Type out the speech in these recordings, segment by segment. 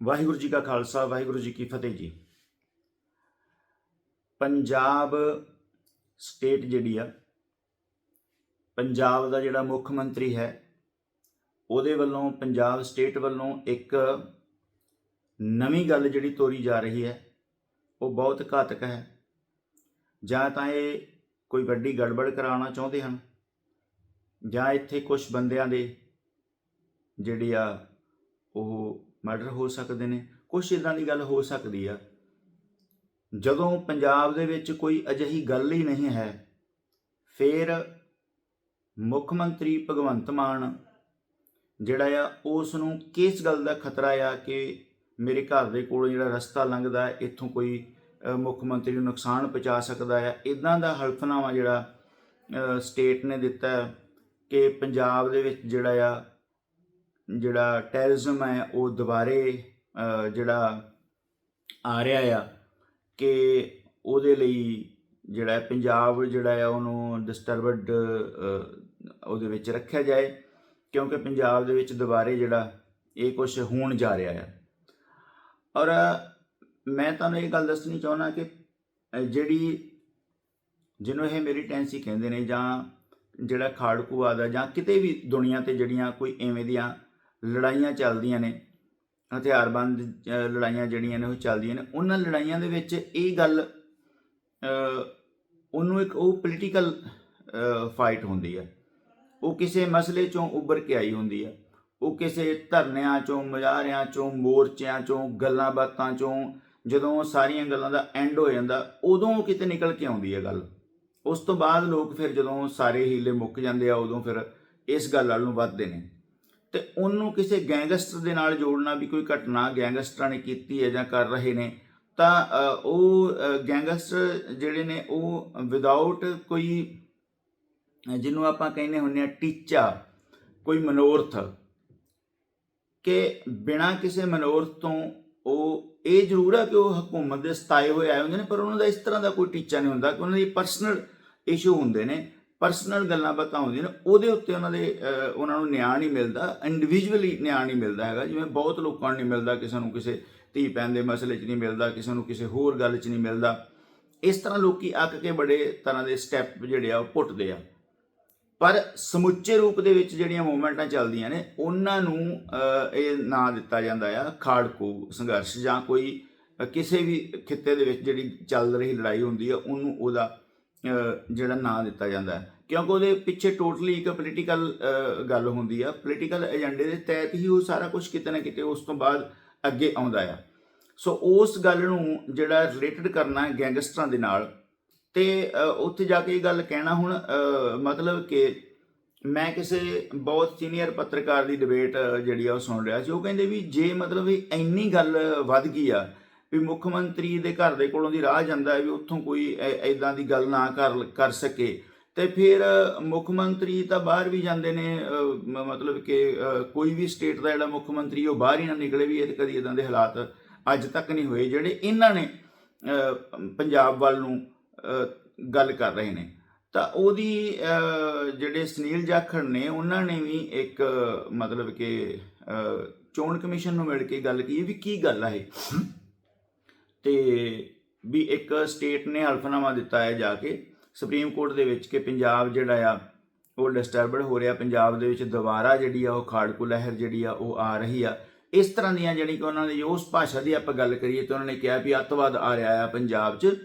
ਵਾਹਿਗੁਰੂ ਜੀ ਕਾ ਖਾਲਸਾ, ਵਾਹਿਗੁਰੂ ਜੀ ਕੀ ਫਤਿਹ ਜੀ। ਪੰਜਾਬ ਸਟੇਟ ਜਿਹੜੀ ਆ, ਪੰਜਾਬ ਦਾ ਜਿਹੜਾ ਮੁੱਖ ਮੰਤਰੀ ਹੈ, ਉਹਦੇ ਵੱਲੋਂ, ਪੰਜਾਬ ਸਟੇਟ ਵੱਲੋਂ ਇੱਕ ਨਵੀਂ ਗੱਲ ਜਿਹੜੀ ਤੋਰੀ ਜਾ ਰਹੀ ਹੈ, ਉਹ ਬਹੁਤ ਘਾਤਕ ਹੈ। ਜਾਂ ਤਾਂ ਇਹ ਕੋਈ ਵੱਡੀ ਗੜਬੜ ਕਰਾਉਣਾ ਚਾਹੁੰਦੇ ਹਨ, ਜਾਂ ਇੱਥੇ ਕੁਝ ਬੰਦਿਆਂ ਦੇ ਜਿਹੜੀ ਆ, ਉਹ ਮਰਡਰ ਹੋ ਸਕਦੇ ਨੇ ਕੁਝ ਇਦਾਂ ਦੀ ਗੱਲ ਹੋ ਸਕਦੀ ਆ। ਜਦੋਂ ਪੰਜਾਬ ਦੇ ਵਿੱਚ ਕੋਈ ਅਜਿਹੀ ਗੱਲ ਹੀ ਨਹੀਂ ਹੈ, ਫਿਰ ਮੁੱਖ ਮੰਤਰੀ ਭਗਵੰਤ ਮਾਨ ਜਿਹੜਾ ਆ ਉਸ ਨੂੰ ਕਿਸ ਗੱਲ ਦਾ ਖਤਰਾ ਆ ਕਿ ਮੇਰੇ ਘਰ ਦੇ ਕੋਲੋਂ ਜਿਹੜਾ ਰਸਤਾ ਲੰਘਦਾ, ਇੱਥੋਂ ਕੋਈ ਮੁੱਖ ਮੰਤਰੀ ਨੂੰ ਨੁਕਸਾਨ ਪਹੁੰਚਾ ਸਕਦਾ ਆ? ਇਦਾਂ ਦਾ ਹਲਫਨਾਮਾ ਜਿਹੜਾ ਸਟੇਟ ਨੇ ਦਿੱਤਾ ਕਿ ਪੰਜਾਬ ਦੇ ਵਿੱਚ ਜਿਹੜਾ ਆ ਜਿਹੜਾ ਟੈਰਰਿਜ਼ਮ ਹੈ, ਉਹ ਦੁਬਾਰੇ ਜਿਹੜਾ ਆ ਰਿਹਾ ਆ ਕਿ ਉਹਦੇ ਲਈ ਜਿਹੜਾ ਪੰਜਾਬ ਜਿਹੜਾ ਆ ਉਹਨੂੰ ਡਿਸਟਰਬਡ ਉਹਦੇ ਵਿੱਚ ਰੱਖਿਆ ਜਾਏ, ਕਿਉਂਕਿ ਪੰਜਾਬ ਦੇ ਵਿੱਚ ਦੁਬਾਰੇ ਜਿਹੜਾ ਇਹ ਕੁਝ ਹੋਣ ਜਾ ਰਿਹਾ ਆ। ਔਰ ਮੈਂ ਤੁਹਾਨੂੰ ਇਹ ਗੱਲ ਦੱਸਣੀ ਚਾਹੁੰਦਾ ਕਿ ਜਿਹੜੀ ਜਿਹਨੂੰ ਇਹ ਮੇਰੀ ਟੈਂਸੀ ਕਹਿੰਦੇ ਨੇ ਜਾਂ ਜਿਹੜਾ ਖਾੜਕੂਆ ਦਾ ਜਾਂ ਕਿਤੇ ਵੀ ਦੁਨੀਆ ਤੇ ਜਿਹੜੀਆਂ ਕੋਈ ਐਵੇਂ ਦੀਆਂ ਲੜਾਈਆਂ ਚੱਲਦੀਆਂ ਨੇ, ਹਥਿਆਰਬੰਦ ਲੜਾਈਆਂ ਜਿਹੜੀਆਂ ਨੇ ਉਹ ਚੱਲਦੀਆਂ ਨੇ, ਉਹਨਾਂ ਲੜਾਈਆਂ ਦੇ ਵਿੱਚ ਇਹ ਗੱਲ ਉਹਨੂੰ ਇੱਕ ਉਹ ਪੋਲੀਟੀਕਲ ਫਾਈਟ ਹੁੰਦੀ ਹੈ। ਉਹ ਕਿਸੇ ਮਸਲੇ ਚੋਂ ਉੱਭਰ ਕੇ ਆਈ ਹੁੰਦੀ ਹੈ। ਉਹ ਕਿਸੇ ਧਰਨਿਆਂ ਚੋਂ, ਮੁਜ਼ਾਹਰਿਆਂ ਚੋਂ, ਮੋਰਚਿਆਂ ਚੋਂ, ਗੱਲਾਂ ਬਾਤਾਂ ਚੋਂ, ਜਦੋਂ ਸਾਰੀਆਂ ਗੱਲਾਂ ਦਾ ਐਂਡ ਹੋ ਜਾਂਦਾ, ਉਦੋਂ ਉਹ ਕਿਤੇ ਨਿਕਲ ਕੇ ਆਉਂਦੀ ਹੈ ਗੱਲ। ਉਸ ਤੋਂ ਬਾਅਦ ਲੋਕ ਫਿਰ ਜਦੋਂ ਸਾਰੇ ਹੀਲੇ ਮੁੱਕ ਜਾਂਦੇ ਆ, ਉਦੋਂ ਫਿਰ ਇਸ ਗੱਲ ਵੱਲ ਨੂੰ ਵੱਧਦੇ ਨੇ। ਤੇ ਉਹਨੂੰ ਕਿਸੇ ਗੈਂਗਸਟਰ ਦੇ ਨਾਲ ਜੋੜਨਾ ਵੀ ਕੋਈ ਘਟਨਾ ਗੈਂਗਸਟਰਾਂ ਨੇ ਕੀਤੀ ਹੈ ਜਾਂ ਕਰ ਰਹੇ ਨੇ, ਤਾਂ ਉਹ ਗੈਂਗਸਟਰ ਜਿਹੜੇ ਨੇ ਉਹ ਵਿਦਆਊਟ ਕੋਈ, ਜਿਹਨੂੰ ਆਪਾਂ ਕਹਿੰਦੇ ਹੁੰਦੇ ਆ ਟੀਚਾ, ਕੋਈ ਮਨੋਰਥ, ਕਿ ਬਿਨਾਂ ਕਿਸੇ ਮਨੋਰਥ ਤੋਂ ਉਹ, ਇਹ ਜ਼ਰੂਰ ਆ ਕਿ ਉਹ ਹਕੂਮਤ ਦੇ ਸਤਾਏ ਹੋਏ ਆਏ ਹੁੰਦੇ ਨੇ, ਪਰ ਉਹਨਾਂ ਦਾ ਇਸ ਤਰ੍ਹਾਂ ਦਾ ਕੋਈ ਟੀਚਾ ਨਹੀਂ ਹੁੰਦਾ, ਕਿ ਉਹਨਾਂ ਦੀ ਪਰਸਨਲ ਇਸ਼ੂ ਹੁੰਦੇ ਨੇ। ਪਰਸਨਲ ਗੱਲਾਂ ਬਾਤਾਂ ਹੁੰਦੀਆਂ ਨੇ, ਉਹਦੇ ਉੱਤੇ ਉਹਨਾਂ ਦੇ ਉਹਨਾਂ ਨੂੰ ਨਿਆਂ ਨਹੀਂ ਮਿਲਦਾ ਇੰਡੀਵਿਜੂਅਲੀ ਨਿਆਂ ਨਹੀਂ ਮਿਲਦਾ ਹੈਗਾ। ਜਿਵੇਂ ਬਹੁਤ ਲੋਕਾਂ ਨੂੰ ਨਹੀਂ ਮਿਲਦਾ, ਕਿਸੇ ਨੂੰ ਕਿਸੇ ਧੀ ਪੈਣ ਦੇ ਮਸਲੇ 'ਚ ਨਹੀਂ ਮਿਲਦਾ, ਕਿਸੇ ਨੂੰ ਕਿਸੇ ਹੋਰ ਗੱਲ 'ਚ ਨਹੀਂ ਮਿਲਦਾ। ਇਸ ਤਰ੍ਹਾਂ ਲੋਕੀ ਅੱਕ ਕੇ ਬੜੇ ਤਰ੍ਹਾਂ ਦੇ ਸਟੈਪ ਜਿਹੜੇ ਆ, ਉਹ ਪੁੱਟਦੇ ਆ। ਪਰ ਸਮੁੱਚੇ ਰੂਪ ਦੇ ਵਿੱਚ ਜਿਹੜੀਆਂ ਮੂਵਮੈਂਟਾਂ ਚੱਲਦੀਆਂ ਨੇ, ਉਹਨਾਂ ਨੂੰ ਇਹ ਨਾਂ ਦਿੱਤਾ ਜਾਂਦਾ ਆ, ਖਾੜਕੂ, ਸੰਘਰਸ਼ ਜਾਂ ਕੋਈ ਕਿਸੇ ਵੀ ਖਿੱਤੇ ਦੇ ਵਿੱਚ ਜਿਹੜੀ ਚੱਲ ਰਹੀ ਲੜਾਈ ਹੁੰਦੀ ਆ, ਉਹਨੂੰ ਉਹਦਾ ਜਿਹੜਾ ਨਾਂ ਦਿੱਤਾ ਜਾਂਦਾ ਹੈ। ਕਿਉਂਕਿ ਉਹਦੇ ਪਿੱਛੇ ਟੋਟਲੀ ਇੱਕ ਪੋਲੀਟੀਕਲ ਗੱਲ ਹੁੰਦੀ ਆ। ਪੋਲੀਟੀਕਲ ਏਜੰਡੇ ਦੇ ਤਹਿਤ ਹੀ ਉਹ ਸਾਰਾ ਕੁਝ ਕਿਤੇ ਨਾ ਕਿਤੇ ਉਸ ਤੋਂ ਬਾਅਦ ਅੱਗੇ ਆਉਂਦਾ ਆ। ਸੋ ਉਸ ਗੱਲ ਨੂੰ ਜਿਹੜਾ ਰਿਲੇਟਡ ਕਰਨਾ ਗੈਂਗਸਟਰਾਂ ਦੇ ਨਾਲ, ਤੇ ਉੱਥੇ ਜਾ ਕੇ ਇਹ ਗੱਲ ਕਹਿਣਾ ਹੁਣ ਮਤਲਬ ਕਿ ਮੈਂ ਕਿਸੇ ਬਹੁਤ ਸੀਨੀਅਰ ਪੱਤਰਕਾਰ ਦੀ ਡਿਬੇਟ ਜਿਹੜੀ ਆ ਉਹ ਸੁਣ ਰਿਹਾ ਸੀ। ਉਹ ਕਹਿੰਦੇ ਵੀ ਜੇ ਮਤਲਬ ਇੰਨੀ ਗੱਲ ਵੱਧ ਗਈ ਆ ਵੀ ਮੁੱਖ ਮੰਤਰੀ ਦੇ ਘਰ ਦੇ ਕੋਲੋਂ ਦੀ ਰਾਹ ਜਾਂਦਾ ਹੈ ਵੀ ਉੱਥੋਂ ਕੋਈ ਐਦਾਂ ਦੀ ਗੱਲ ਨਾ ਕਰ ਕਰ ਸਕੇ। ਤੇ ਫਿਰ ਮੁੱਖ ਮੰਤਰੀ ਤਾਂ ਬਾਹਰ ਵੀ ਜਾਂਦੇ ਨੇ ਮ- ਮਤਲਬ ਕਿ ਕੋਈ ਵੀ ਸਟੇਟ ਦਾ ਜਿਹੜਾ ਮੁੱਖ ਮੰਤਰੀ ਉਹ ਬਾਹਰ ਹੀ ਨਾ ਨਿਕਲੇ ਵੀ ਇਹ ਕਦੀ ਇਦਾਂ ਦੇ ਹਾਲਾਤ ਅੱਜ ਤੱਕ ਨਹੀਂ ਹੋਏ, ਜਿਹੜੇ ਇਹਨਾਂ ਨੇ ਪੰਜਾਬ ਵੱਲ ਨੂੰ ਗੱਲ ਕਰ ਰਹੇ ਨੇ। ਤਾਂ ਉਹਦੀ ਜਿਹੜੇ ਸੁਨੀਲ ਜਾਖੜ ਨੇ, ਉਹਨਾਂ ਨੇ ਵੀ ਇੱਕ, ਮਤਲਬ ਕਿ ਚੋਣ ਕਮਿਸ਼ਨ ਨੂੰ ਮਿਲ ਕੇ ਗੱਲ ਕੀਤੀ ਵੀ ਕੀ ਗੱਲ ਆ ਇਹ? ਤੇ ਵੀ ਇੱਕ ਸਟੇਟ ਨੇ ਹਲਫਨਾਮਾ ਦਿੱਤਾ ਹੈ ਜਾ ਕੇ ਸੁਪਰੀਮ ਕੋਰਟ ਦੇ ਵਿੱਚ ਕਿ ਪੰਜਾਬ ਜਿਹੜਾ ਆ ਉਹ ਡਿਸਟਰਬਡ ਹੋ ਰਿਹਾ ਪੰਜਾਬ ਦੇ ਵਿੱਚ ਦੁਬਾਰਾ ਜਿਹੜੀ ਆ ਉਹ ਖਾੜਕੂ ਲਹਿਰ ਜਿਹੜੀ ਆ ਉਹ ਆ ਰਹੀ ਆ। ਇਸ ਤਰ੍ਹਾਂ ਦੀਆਂ ਜਿਹੜੀ ਕਿ ਉਹਨਾਂ ਦੀ ਉਸ ਭਾਸ਼ਾ ਦੀ ਆਪਾਂ ਗੱਲ ਕਰੀਏ ਤਾਂ ਉਹਨਾਂ ਨੇ ਕਿਹਾ ਵੀ ਅੱਤਵਾਦ ਆ ਰਿਹਾ ਆ ਪੰਜਾਬ 'ਚ।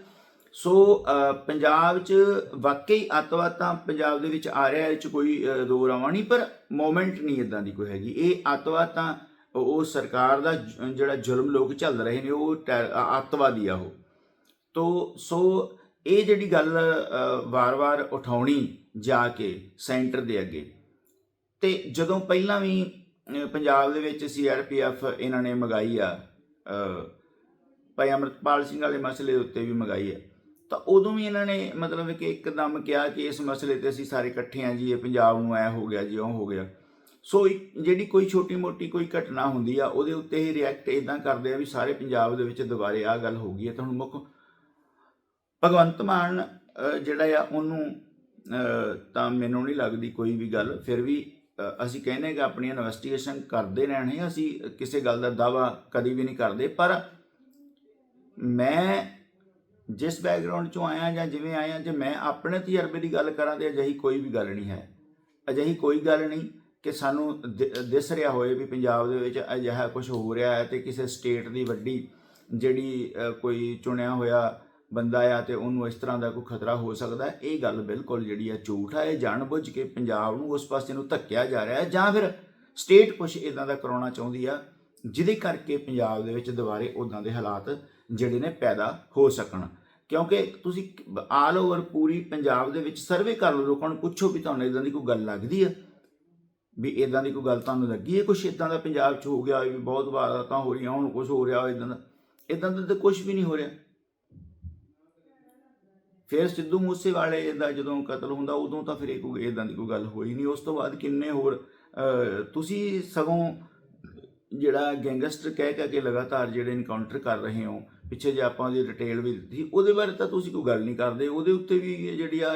ਸੋ ਪੰਜਾਬ 'ਚ ਵਾਕਈ ਅੱਤਵਾਦ ਤਾਂ ਪੰਜਾਬ ਦੇ ਵਿੱਚ ਆ ਰਿਹਾ ਇਹ 'ਚ ਕੋਈ ਅ, ਦੋ ਰਾਵਾਂ ਨਹੀਂ ਪਰ ਮੂਮੈਂਟ ਨਹੀਂ ਇਦਾਂ ਦੀ ਕੋਈ ਹੈਗੀ। ਇਹ ਅੱਤਵਾਦ ਤਾਂ ਉਹ ਸਰਕਾਰ ਦਾ ਜਿਹੜਾ ਜ਼ੁਲਮ ਲੋਕ ਝੱਲ ਰਹੇ ਨੇ, ਉਹ ਟੈ- ਅੱਤਵਾਦੀ ਆ ਉਹ। ਤੋ, ਸੋ ਇਹ ਜਿਹੜੀ ਗੱਲ ਵਾਰ-ਵਾਰ ਉਠਾਉਣੀ ਜਾ ਕੇ ਸੈਂਟਰ ਦੇ ਅੱਗੇ, ਤੇ ਜਦੋਂ ਪਹਿਲਾਂ ਵੀ ਪੰਜਾਬ ਦੇ ਵਿੱਚ ਸੀਆਰਪੀਐਫ ਇਹਨਾਂ ਨੇ ਮਗਾਈ ਆ ਭਾਈ ਅਮਰਤਪਾਲ ਸਿੰਘ ਵਾਲੇ ਮਸਲੇ ਦੇ ਉੱਤੇ ਵੀ ਮਗਾਈ ਆ, ਤਾਂ ਉਦੋਂ ਵੀ ਇਹਨਾਂ ਨੇ ਮਤਲਬ ਕਿ ਇੱਕਦਮ ਕਿਹਾ ਕਿ ਇਸ ਮਸਲੇ ਤੇ ਅਸੀਂ ਸਾਰੇ ਇਕੱਠੇ ਆ ਜੀ, ਇਹ ਪੰਜਾਬ ਨੂੰ ਐ ਹੋ ਗਿਆ ਜੀ, ਉਹ ਹੋ ਗਿਆ। ਸੋ ਜਿਹੜੀ ਕੋਈ ਛੋਟੀ ਮੋਟੀ ਕੋਈ ਘਟਨਾ ਹੁੰਦੀ ਆ, ਉਹਦੇ ਉੱਤੇ ਹੀ ਰਿਐਕਟ ਇਦਾਂ ਕਰਦੇ ਆ ਵੀ ਸਾਰੇ ਪੰਜਾਬ ਦੇ ਵਿੱਚ ਦੁਬਾਰੇ ਆ ਗੱਲ ਹੋ ਗਈ ਹੈ। ਤਾਂ ਹੁਣ ਮੁੱਖ ਭਗਵੰਤ ਮਾਨ ਜਿਹੜਾ ਆ, ਉਹਨੂੰ ਤਾਂ ਮੈਨੂੰ ਨਹੀਂ ਲੱਗਦੀ ਕੋਈ ਵੀ ਗੱਲ। ਫਿਰ ਵੀ ਅਸੀਂ ਕਹਿੰਦੇ ਕਿ ਆਪਣੀ ਇਨਵੈਸਟੀਗੇਸ਼ਨ ਕਰਦੇ ਰਹਿਣੇ ਅਸੀਂ ਕਿਸੇ ਗੱਲ ਦਾ ਦਾਵਾ ਕਦੀ ਵੀ ਨਹੀਂ ਕਰਦੇ। ਪਰ ਮੈਂ ਜਿਸ ਬੈਕਗ੍ਰਾਉਂਡ ਚੋਂ ਆਇਆ ਜਾਂ ਜਿਵੇਂ ਆਇਆ, ਜੇ ਮੈਂ ਆਪਣੇ ਤਜਰਬੇ ਦੀ ਗੱਲ ਕਰਾਂ ਤੇ ਅਜਿਹੀ ਕੋਈ ਵੀ ਗੱਲ ਨਹੀਂ ਹੈ। ਅਜਿਹੀ ਕੋਈ ਗੱਲ ਨਹੀਂ। ਕਿ ਸਾਨੂੰ ਦਿ- ਦਿਸ ਰਿਹਾ ਹੋਏ ਵੀ ਪੰਜਾਬ ਦੇ ਵਿੱਚ ਅਜਿਹਾ ਕੁਝ ਹੋ ਰਿਹਾ ਹੈ ਤੇ ਕਿਸੇ ਸਟੇਟ ਦੀ ਵੱਡੀ ਜਿਹੜੀ ਕੋਈ ਚੁਣਿਆ ਹੋਇਆ ਬੰਦਾ ਆ ਤੇ ਉਹਨੂੰ ਇਸ ਤਰ੍ਹਾਂ ਦਾ ਕੋਈ ਖਤਰਾ ਹੋ ਸਕਦਾ ਹੈ, ਇਹ ਗੱਲ ਬਿਲਕੁਲ ਜਿਹੜੀ ਆ ਝੂਠ ਹੈ। ਇਹ ਜਾਣਬੁੱਝ ਕੇ ਪੰਜਾਬ ਨੂੰ ਉਸ ਪਾਸੇ ਨੂੰ ਧੱਕਿਆ ਜਾ ਰਿਹਾ ਹੈ ਜਾਂ ਫਿਰ ਸਟੇਟ ਕੁਝ ਇਦਾਂ ਦਾ ਕਰਾਉਣਾ ਚਾਹੁੰਦੀ ਆ, ਜਿਹਦੇ ਕਰਕੇ ਪੰਜਾਬ ਦੇ ਵਿੱਚ ਦੁਬਾਰੇ ਉਦਾਂ ਦੇ ਹਾਲਾਤ ਜਿਹੜੇ ਨੇ ਪੈਦਾ ਹੋ ਸਕਣ। ਕਿਉਂਕਿ ਤੁਸੀਂ ਆਲ ਓਵਰ ਪੂਰੀ ਪੰਜਾਬ ਦੇ ਵਿੱਚ ਸਰਵੇ ਕਰ ਲਓ, ਲੋਕਾਂ ਨੂੰ ਪੁੱਛੋ ਵੀ ਤੁਹਾਨੂੰ ਇਦਾਂ ਦੀ ਕੋਈ ਗੱਲ ਲੱਗਦੀ ਆ। ਵੀ ਇਦਾਂ ਦੀ ਕੋਈ ਗੱਲ ਤੁਹਾਨੂੰ ਲੱਗੀ? ਹੈ ਕੁਝ ਇਦਾਂ ਦਾ ਪੰਜਾਬ 'ਚ ਹੋ ਗਿਆ ਵੀ ਬਹੁਤ ਵਾਰਦਾਤਾਂ ਹੋ ਰਹੀਆਂ, ਹੁਣ ਕੁਝ ਹੋ ਰਿਹਾ ਇਦਾਂ ਦਾ। ਇਦਾਂ ਦਾ ਤਾਂ ਕੁਝ ਵੀ ਨਹੀਂ ਹੋ ਰਿਹਾ। ਫਿਰ ਸਿੱਧੂ ਮੂਸੇਵਾਲੇ ਦਾ ਜਦੋਂ ਕਤਲ ਹੁੰਦਾ, ਉਦੋਂ ਤਾਂ ਫਿਰ ਇਹ ਕੋਈ ਇਦਾਂ ਦੀ ਕੋਈ ਗੱਲ ਹੋਈ ਨਹੀਂ। ਉਸ ਤੋਂ ਬਾਅਦ ਕਿੰਨੇ ਹੋਰ ਤੁਸੀਂ ਸਗੋਂ ਜਿਹੜਾ ਗੈਂਗਸਟਰ ਕਹਿ ਕਹਿ ਕੇ ਲਗਾਤਾਰ ਜਿਹੜੇ ਇਨਕਾਊਂਟਰ ਕਰ ਰਹੇ ਹੋ, ਪਿੱਛੇ ਜੇ ਆਪਾਂ ਉਹਦੀ ਡਿਟੇਲ ਵੀ ਦਿੱਤੀ, ਉਹਦੇ ਬਾਰੇ ਤਾਂ ਤੁਸੀਂ ਕੋਈ ਗੱਲ ਨਹੀਂ ਕਰਦੇ। ਉਹਦੇ ਉੱਤੇ ਵੀ ਜਿਹੜੀ ਆ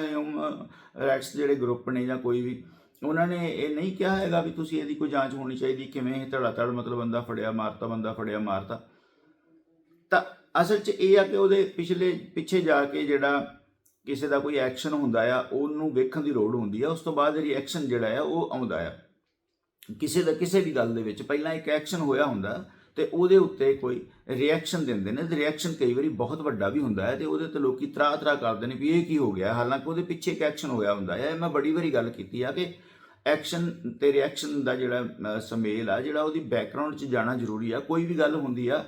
ਰੈਟਸ ਜਿਹੜੇ ਗਰੁੱਪ ਨੇ ਜਾਂ ਕੋਈ ਵੀ ਉਹਨਾਂ ਨੇ ਇਹ ਨਹੀਂ ਕਿਹਾ ਹੈਗਾ ਵੀ ਤੁਸੀਂ ਇਹਦੀ ਕੋਈ ਜਾਂਚ ਹੋਣੀ ਚਾਹੀਦੀ, ਕਿਵੇਂ ਇਹ ਧੜਾ ਧੜ ਮਤਲਬ ਬੰਦਾ ਫੜਿਆ, ਮਾਰਤਾ ਬੰਦਾ ਫੜਿਆ, ਮਾਰਤਾ। ਤਾਂ ਅਸਲ 'ਚ ਇਹ ਆ ਕਿ ਉਹਦੇ ਪਿਛਲੇ, ਪਿੱਛੇ ਜਾ ਕੇ ਜਿਹੜਾ ਕਿਸੇ ਦਾ ਕੋਈ ਐਕਸ਼ਨ ਹੁੰਦਾ ਆ, ਉਹਨੂੰ ਵੇਖਣ ਦੀ ਲੋੜ ਹੁੰਦੀ ਆ। ਉਸ ਤੋਂ ਬਾਅਦ ਰਿਐਕਸ਼ਨ ਜਿਹੜਾ ਆ, ਉਹ ਆਉਂਦਾ ਆ। ਕਿਸੇ ਦਾ, ਕਿਸੇ ਵੀ ਗੱਲ ਦੇ ਵਿੱਚ ਪਹਿਲਾਂ ਇੱਕ ਐਕਸ਼ਨ ਹੋਇਆ ਹੁੰਦਾ। ਤੇ ਉਹਦੇ ਉੱਤੇ ਕੋਈ ਰਿਐਕਸ਼ਨ ਦਿੰਦੇ ਨੇ ਤੇ ਰਿਐਕਸ਼ਨ ਕਈ ਵਾਰੀ ਬਹੁਤ ਵੱਡਾ ਵੀ ਹੁੰਦਾ ਹੈ ਤੇ ਉਹਦੇ ਤੇ ਲੋਕੀ ਤਰਾ ਤਰਾ ਕਰਦੇ ਨੇ ਵੀ ਇਹ ਕੀ ਹੋ ਗਿਆ? ਹਾਲਾਂਕਿ ਉਹਦੇ ਪਿੱਛੇ ਇੱਕ ਐਕਸ਼ਨ ਹੋਇਆ ਹੁੰਦਾ ਹੈ। ਮੈਂ ਬੜੀ ਵਾਰੀ ਗੱਲ ਕੀਤੀ ਆ ਕਿ ਐਕਸ਼ਨ ਤੇ ਰਿਐਕਸ਼ਨ ਦਾ ਜਿਹੜਾ ਅ, ਸਮੇਲ ਆ ਜਿਹੜਾ ਉਹਦੀ ਬੈਕਗ੍ਰਾਉਂਡ 'ਚ ਜਾਣਾ ਜ਼ਰੂਰੀ ਆ। ਕੋਈ ਵੀ ਗੱਲ ਹੁੰਦੀ ਆ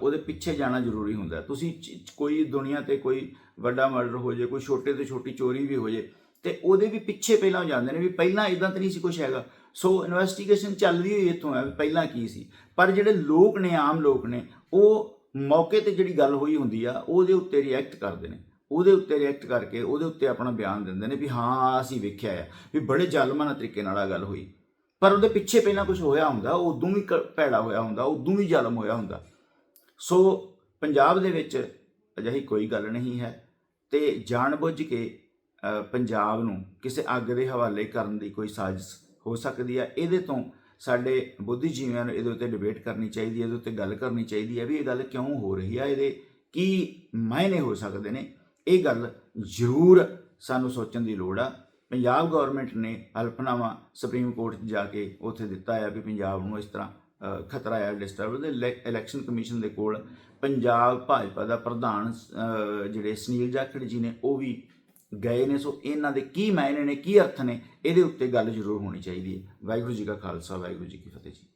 ਉਹਦੇ ਪਿੱਛੇ ਜਾਣਾ ਜ਼ਰੂਰੀ ਹੁੰਦਾ ਤੁਸੀਂ ਕੋਈ ਦੁਨੀਆ ਤੇ ਕੋਈ ਵੱਡਾ ਮਰਡਰ ਹੋ ਜੇ ਕੋਈ ਛੋਟੇ ਤੋਂ ਛੋਟੀ ਚੋਰੀ ਵੀ ਹੋ ਜੇ ਤੇ ਉਹਦੇ ਵੀ ਪਿੱਛੇ ਪਹਿਲਾਂ ਜਾਂਦੇ ਨੇ ਵੀ ਪਹਿਲਾਂ ਇਦਾਂ ਤਾਂ ਨਹੀਂ ਸੀ ਕੁਝ ਹੈਗਾ। ਸੋ ਇਨਵੈਸਟੀਗੇਸ਼ਨ ਚੱਲਦੀ ਹੋਈ ਇੱਥੋਂ ਹੈ ਵੀ ਪਹਿਲਾਂ ਕੀ ਸੀ? ਪਰ ਜਿਹੜੇ ਲੋਕ ਨੇ, ਆਮ ਲੋਕ ਨੇ, ਉਹ ਮੌਕੇ ਤੇ ਜਿਹੜੀ ਗੱਲ ਹੋਈ ਹੁੰਦੀ ਆ, ਉਹਦੇ ਉੱਤੇ ਰਿਐਕਟ ਕਰਦੇ ਨੇ। ਉਹਦੇ ਉੱਤੇ ਰਿਐਕਟ ਕਰਕੇ ਉਹਦੇ ਉੱਤੇ ਆਪਣਾ ਬਿਆਨ ਦਿੰਦੇ ਨੇ ਵੀ ਹਾਂ, ਅਸੀਂ ਵੇਖਿਆ ਆ ਵੀ ਬੜੇ ਜ਼ਾਲਮਾਨਾ ਤਰੀਕੇ ਨਾਲ ਆ ਗੱਲ ਹੋਈ। ਪਰ ਉਹਦੇ ਪਿੱਛੇ ਪਹਿਲਾਂ ਕੁਝ ਹੋਇਆ ਹੁੰਦਾ ਉਦੋਂ ਵੀ ਕ- ਭੈੜਾ ਹੋਇਆ ਹੁੰਦਾ, ਉਦੋਂ ਵੀ ਜ਼ਾਲਮ ਹੋਇਆ ਹੁੰਦਾ। ਸੋ ਪੰਜਾਬ ਦੇ ਵਿੱਚ ਅਜਿਹੀ ਕੋਈ ਗੱਲ ਨਹੀਂ ਹੈ ਤੇ ਜਾਣਬੁੱਝ ਕੇ ਪੰਜਾਬ ਨੂੰ ਕਿਸੇ ਅੱਗ ਦੇ ਹਵਾਲੇ ਕਰਨ ਦੀ ਕੋਈ ਸਾਜ਼ਿਸ਼ ਹੋ ਸਕਦੀ ਹੈ ਇਹਦੇ ਤੋਂ ਸਾਡੇ ਬੁੱਧੀਜੀਵੀਆਂ ਨੂੰ ਇਹਦੇ ਉੱਤੇ ਡਿਬੇਟ ਕਰਨੀ ਚਾਹੀਦੀ ਹੈ, ਇਹਦੇ ਉੱਤੇ ਗੱਲ ਕਰਨੀ ਚਾਹੀਦੀ ਹੈ ਵੀ ਇਹ ਗੱਲ ਕਿਉਂ ਹੋ ਰਹੀ ਹੈ ਇਹਦੇ, ਕੀ ਮਾਇਨੇ ਹੋ ਸਕਦੇ ਨੇ। ਇਹ ਗੱਲ ਜ਼ਰੂਰ ਸਾਨੂੰ ਸੋਚਣ ਦੀ ਲੋੜ ਆ। ਪੰਜਾਬ ਗਵਰਨਮੈਂਟ ਨੇ ਹਲਫਨਾਮਾ ਸੁਪਰੀਮ ਕੋਰਟ 'ਚ ਜਾ ਕੇ ਉੱਥੇ ਦਿੱਤਾ ਆ ਵੀ ਪੰਜਾਬ ਨੂੰ ਇਸ ਤਰ੍ਹਾਂ ਖਤਰਾ ਆ ਡਿਸਟਰਬ ਦੇ ਇਲੈਕਸ਼ਨ ਕਮਿਸ਼ਨ ਦੇ ਕੋਲ ਪੰਜਾਬ ਭਾਜਪਾ ਦਾ ਪ੍ਰਧਾਨ ਜਿਹੜੇ ਸੁਨੀਲ ਜਾਖੜ ਜੀ ਨੇ, ਉਹ ਵੀ ਗਏ ਨੇ, ਸੋ ਇਹਨਾਂ ਦੇ ਕੀ ਮਾਇਨੇ ਨੇ, ਕੀ ਅਰਥ ਨੇ, ਇਹਦੇ ਉੱਤੇ ਗੱਲ ਜ਼ਰੂਰ ਹੋਣੀ ਚਾਹੀਦੀ ਹੈ। ਵਾਹਿਗੁਰੂ ਜੀ ਕਾ ਖਾਲਸਾ, ਵਾਹਿਗੁਰੂ ਜੀ ਕੀ ਫਤਿਹ ਜੀ।